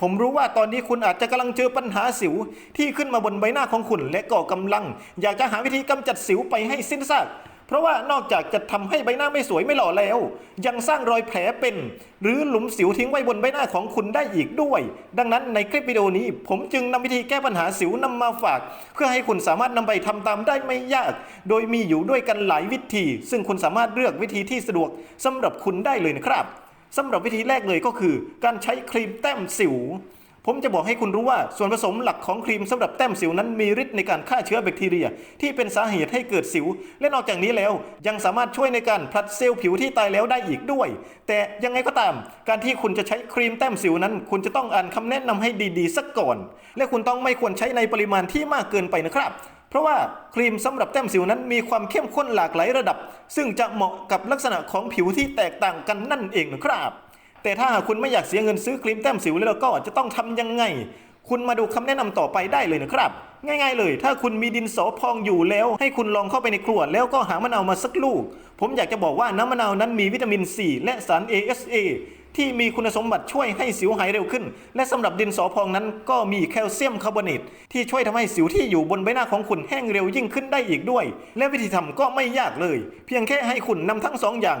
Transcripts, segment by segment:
ผมรู้ว่าตอนนี้คุณอาจจะกำลังเจอปัญหาสิว ที่ขึ้นมาบนใบหน้าของคุณ และก็กำลัง อยากจะหาวิธีกำจัดสิวไปให้สิ้นซากเพราะว่านอกจากจะทำให้ใบหน้าไม่สวยไม่หล่อแล้ว ยังสร้างรอยแผลเป็น หรือหลุมสิวทิ้งไว้บนใบหน้าของคุณได้อีกด้วย ดังนั้นในคลิปวิดีโอนี้ ผมจึงนำวิธีแก้ปัญหาสิวนำมาฝาก เพื่อให้คุณสามารถนำไปทำตามได้ไม่ยาก โดยมีอยู่ด้วยกันหลายวิธี ซึ่งคุณสามารถเลือกวิธีที่สะดวกสำหรับคุณได้เลยนะครับ สำหรับวิธีแรกเลยก็คือ การใช้ครีมแต้มสิว ผมจะบอกให้คุณรู้ว่าส่วนผสมหลักของครีมสำหรับแต้มสิวนั้นมีฤทธิ์ในการฆ่าเชื้อแบคทีเรีย ที่เป็นสาเหตุให้เกิดสิว และนอกจากนี้แล้วยังสามารถช่วยในการผลัดเซลล์ผิวที่ตายแล้วได้อีกด้วย แต่ยังไงก็ตาม การที่คุณจะใช้ครีมแต้มสิวนั้น คุณจะต้องอ่านคำแนะนำให้ดีๆสักก่อน และคุณต้องไม่ควรใช้ในปริมาณที่มากเกินไปนะครับ เพราะว่าครีมสำหรับแต้มสิวนั้นมีความเข้มข้นหลากหลายระดับ ซึ่งจะเหมาะกับลักษณะของผิวที่แตกต่างกันนั่นเองนะครับแต่ถ้าหากคุณไม่อยากเสียเงินซื้อครีมแต้มสิวแล้วก็จะต้องทำยังไง คุณมาดูคำแนะนำต่อไปได้เลยนะครับ ง่าย ๆ เลย ถ้าคุณมีดินสอพองอยู่แล้ว ให้คุณลองเข้าไปในครัวแล้วก็หามะนาวมาสักลูก ผมอยากจะบอกว่าน้ำมะนาวนั้นมีวิตามินซีและสาร ASA ที่มีคุณสมบัติช่วยให้สิวหายเร็วขึ้น และสำหรับดินสอพองนั้นก็มีแคลเซียมคาร์บอเนตที่ช่วยทำให้สิวที่อยู่บนใบหน้าของคุณแห้งเร็วยิ่งขึ้นได้อีกด้วย และวิธีทำก็ไม่ยากเลย เพียงแค่ให้คุณนำทั้งสองอย่าง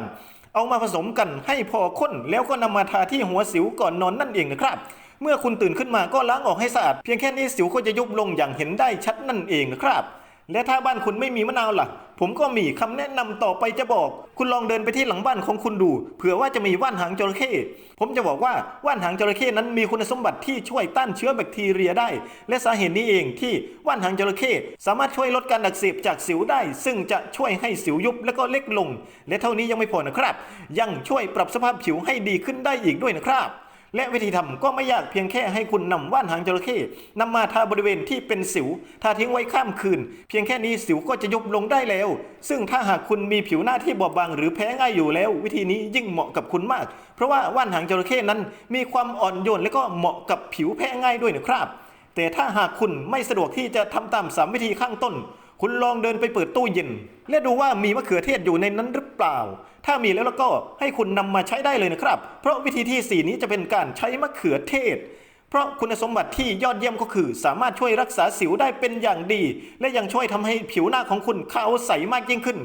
เอามาผสมกันให้พอข้น แล้วก็นำมาทาที่หัวสิวก่อนนอนนั่นเองนะครับเมื่อคุณตื่นขึ้นมาก็ล้างออกให้สะอาดเพียงแค่นี้สิวก็จะยุบลงอย่างเห็นได้ชัดนั่นเองนะครับและถ้าบ้านคุณไม่มีมะนาวล่ะ ผมก็มีคำแนะนำต่อไปจะบอก คุณลองเดินไปที่หลังบ้านของคุณดู เผื่อว่าจะมีว่านหางจระเข้ผมจะบอกว่าว่านหางจระเข้นั้นมีคุณสมบัติที่ช่วยต้านเชื้อแบคทีเรียได้ และสาเหตุนี้เองที่ว่านหางจระเข้สามารถช่วยลดการอักเสบจากสิวได้ ซึ่งจะช่วยให้สิวยุบและก็เล็กลง และเท่านี้ยังไม่พอนะครับ ยังช่วยปรับสภาพผิวให้ดีขึ้นได้อีกด้วยนะครับ และวิธีทำก็ไม่ยากเพียงแค่ให้คุณนำว่านหางจระเข้นำมาทาบริเวณที่เป็นสิวทาทิ้งไว้ข้ามคืน เพียงแค่นี้สิวก็จะยุบลงได้แล้ว ซึ่งถ้าหากคุณมีผิวหน้าที่บอบบางหรือแพ้ง่ายอยู่แล้ว วิธีนี้ยิ่งเหมาะกับคุณมาก เพราะว่าว่านหางจระเข้นั้น มีความอ่อนโยนและก็เหมาะกับผิวแพ้ง่ายด้วยนะครับ แต่ถ้าหากคุณไม่สะดวกที่จะทำตามสามวิธีข้างต้น คุณลองเดินไปเปิดตู้เย็น และดูว่ามีมะเขือเทศอยู่ในนั้นหรือเปล่า ถ้ามีแล้วแล้วก็ให้คุณนำมาใช้ได้เลยนะครับ เพราะวิธีที่ 4 นี้จะเป็นการใช้มะเขือเทศ เพราะคุณสมบัติที่ยอดเยี่ยมก็คือ สามารถช่วยรักษาสิวได้เป็นอย่างดี และยังช่วยทำให้ผิวหน้าของคุณขาวใสมากยิ่งขึ้น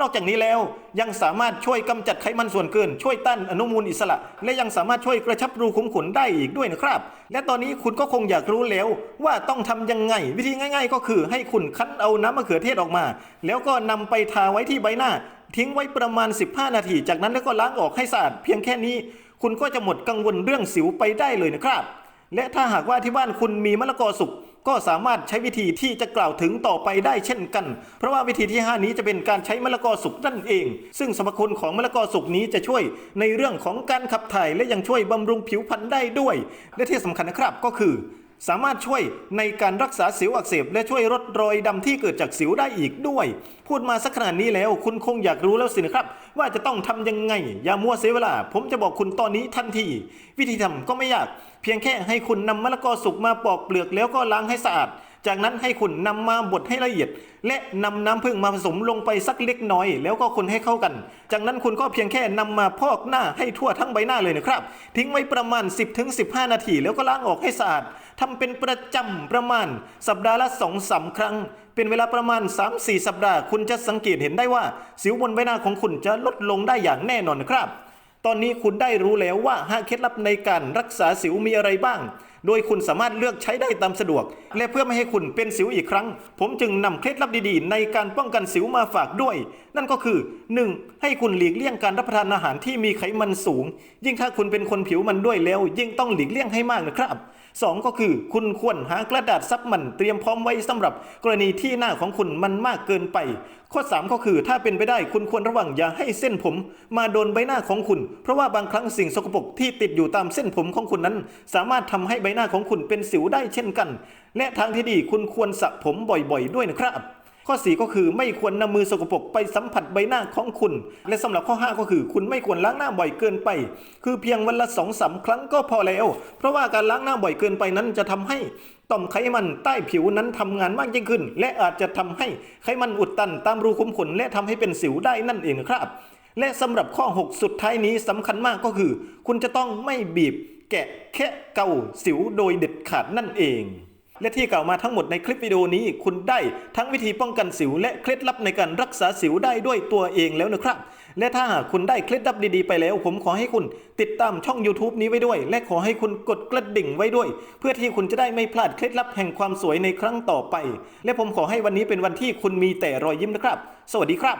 นอกจากนี้แล้วยังสามารถช่วยกำจัดไขมันส่วนเกิน ช่วยต้านอนุมูลอิสระ และยังสามารถช่วยกระชับรูขุมขนได้อีกด้วยนะครับ และตอนนี้คุณก็คงอยากรู้แล้วว่าต้องทำยังไง วิธีง่าย ๆ ก็คือให้คุณคั้นเอาน้ำมะเขือเทศออกมา แล้วก็นำไปทาไว้ที่ใบหน้า ทิ้งไว้ประมาณ 15 นาที จากนั้นแล้วก็ล้างออกให้สะอาดเพียงแค่นี้ คุณก็จะหมดกังวลเรื่องสิวไปได้เลยนะครับ และถ้าหากว่าที่บ้านคุณมีมะละกอสุก ก็สามารถใช้วิธีที่จะกล่าวถึงต่อไปได้เช่นกัน เพราะว่าวิธีที่ 5 นี้จะเป็นการใช้มะละกอสุกนั่นเอง ซึ่งสรรพคุณของมะละกอสุกนี้จะช่วยในเรื่องของการขับถ่ายและยังช่วยบำรุงผิวพรรณได้ด้วย และที่สำคัญนะครับก็คือ สามารถช่วยในการรักษาสิวอักเสบ และช่วยลดรอยดำที่เกิดจากสิวได้อีกด้วย พูดมาสักขนาดนี้แล้ว คุณคงอยากรู้แล้วสินะครับ ว่าจะต้องทำยังไง อย่ามัวเสียเวลา ผมจะบอกคุณตอนนี้ทันที วิธีทำก็ไม่ยาก เพียงแค่ให้คุณนำมะละกอสุกมาปอกเปลือกแล้วก็ล้างให้สะอาด จากนั้นให้คุณนำมาบดให้ละเอียด และนำน้ำผึ้งมาผสมลงไปสักเล็กน้อย แล้วก็คนให้เข้ากัน จากนั้นคุณก็เพียงแค่นำมาพอกหน้าให้ทั่วทั้งใบหน้าเลยนะครับ ทิ้งไว้ประมาณ 10-15 นาที แล้วก็ล้างออกให้สะอาดทำเป็นประจำประมาณ สัปดาห์ละ2อสาครั้ง เป็นเวลาประมาณ 3-4 สัปดาห์ คุณจะสังเกตเห็นได้ว่า สิวบนใบหน้าของคุณจะลดลงได้อย่างแน่นอนนะครับ ตอนนี้คุณได้รู้แล้วว่าห้าเคล็ดลับในการรักษาสิวมีอะไรบ้าง โดยคุณสามารถเลือกใช้ได้ตามสะดวก และเพื่อไม่ให้คุณเป็นสิวอีกครั้ง ผมจึงนำเคล็ดลับดีๆ ในการป้องกันสิวมาฝากด้วย นั่นก็คือ 1. ให้คุณหลีกเลี่ยงการรับประทานอาหารที่มีไขมันสูง ยิ่งถ้าคุณเป็นคนผิวมันด้วยแล้ว ยิ่งต้องหลีกเลี่ยงให้มากนะครับสองก็คือคุณควรหากระดาษซับมันเตรียมพร้อมไว้สำหรับกรณีที่หน้าของคุณมันมากเกินไป ข้อ 3 ก็คือถ้าเป็นไปได้คุณควรระวังอย่าให้เส้นผม มาโดนใบหน้าของคุณ เพราะว่าบางครั้งสิ่งสกปรกที่ติดอยู่ตามเส้นผมของคุณนั้น สามารถทำให้ใบหน้าของคุณเป็นสิวได้เช่นกัน และทางที่ดีคุณควรสระผมบ่อยๆ ด้วยนะครับ ข้อ 4 ก็คือไม่ควรนำมือสกปรกไปสัมผัสใบหน้าของคุณ และสำหรับข้อ 5 ก็คือ คุณไม่ควรล้างหน้าบ่อยเกินไป คือเพียงวันละสองสาครั้งก็พอแล้ว เพราะว่าการล้างหน้าบ่อยเกินไปนั้นจะทำให้ต่อมไขมันใต้ผิวนั้นทำงานมากยิ่งขึ้น และอาจจะทำให้ไขมันอุดตันตามรูขุมขนและทำให้เป็นสิวได้นั่นเองครับ และสำหรับข้อ 6 สุดท้ายนี้สำคัญมากก็คือ คุณจะต้องไม่บีบแแกะแคะเกาสิวโดยเด็ดขาดนั่นเอง และที่กล่าวมาทั้งหมดในคลิปวิดีโอนี้ คุณได้ทั้งวิธีป้องกันสิว และเคล็ดลับในการรักษาสิวได้ด้วยตัวเองแล้วนะครับ และถ้าหากคุณได้เคล็ดลับดีๆไปแล้ว ผมขอให้คุณติดตามช่อง YouTube นี้ไว้ด้วย และขอให้คุณกดกระดิ่งไว้ด้วย เพื่อที่คุณจะได้ไม่พลาดเคล็ดลับแห่งความสวยในครั้งต่อไป และผมขอให้วันนี้เป็นวันที่คุณมีแต่รอยยิ้มนะครับ สวัสดีครับ